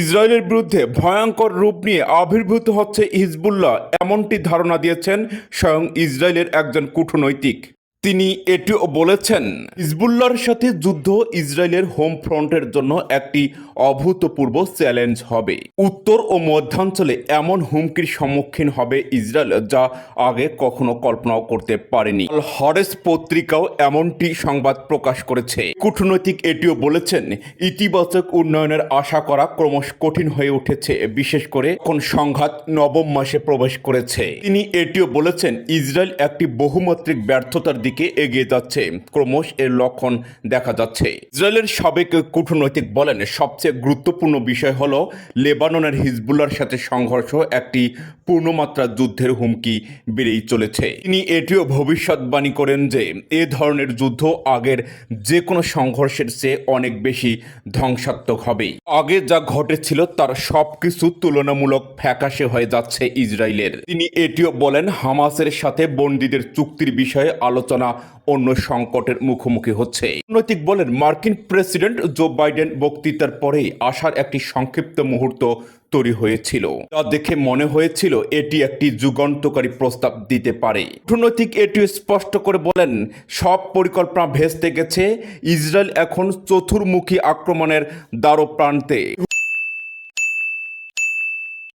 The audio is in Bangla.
ইসরায়েলের বিরুদ্ধে ভয়ঙ্কর রূপ নিয়ে আবির্ভূত হচ্ছে হিজবুল্লাহ, এমনটি ধারণা দিয়েছেন স্বয়ং ইসরায়েলের একজন কূটনৈতিক। তিনি এটিও বলেছেন, হিজবুল্লাহর সাথে যুদ্ধ ইসরায়েলের হোম ফ্রন্টের জন্য একটি অভূতপূর্ব চ্যালেঞ্জ হবে। উত্তর ও মধ্যাঞ্চলে এমন হুমকির সম্মুখীন হবে ইসরায়েল যা আগে কখনো কল্পনাও করতে পারেনি। হরেস পত্রিকাও এমনটি সংবাদ প্রকাশ করেছে। কূটনৈতিক এটিও বলেছেন, ইতিবাচক উন্নয়নের আশা করা ক্রমশ কঠিন হয়ে উঠেছে, বিশেষ করে কোন সংঘাত নবম মাসে প্রবেশ করেছে। তিনি এটিও বলেছেন, ইসরায়েল একটি বহুমাত্রিক ব্যর্থতার দিকে এগিয়ে যাচ্ছে। ক্রমশ এর লক্ষণ দেখা যাচ্ছে। ইসরায়েলের সাবেক কূটনৈতিক বলেন, সবচেয়ে গুরুত্বপূর্ণ বিষয় হল লেবাননের হিজবুল্লার সাথে সংঘর্ষ, একটি পূর্ণমাত্রা যুদ্ধের হুমকি বেড়েই চলেছে। তিনি এটিও ভবিষ্যৎবাণী করেন যে, এ ধরনের যুদ্ধ আগের যে কোনো সংঘর্ষের চেয়ে অনেক বেশি ধ্বংসাত্মক হবে। আগে যা ঘটেছিল, তার সবকিছু তুলনামূলক ফ্যাকাশে হয়ে যাচ্ছে ইসরায়েলের। তিনি এটিও বলেন, হামাসের সাথে বন্দীদের চুক্তির বিষয়ে আলোচনা অন্য সংকটের মুখোমুখি হচ্ছে। নৈতিক বলেন মার্কিন প্রেসিডেন্ট জো বাইডেন বক্তৃতার পরেই আসার একটি সংক্ষিপ্ত মুহূর্ত তৈরি হয়েছিল। তা দেখে মনে হয়েছিল এটি একটি যুগান্তকারী প্রস্তাব দিতে পারে। কূটনৈতিক এটি স্পষ্ট করে বলেন, সব পরিকল্পনা ভেস্তে গেছে, ইসরায়েল এখন চতুর্মুখী আক্রমণের দ্বারো প্রান্তে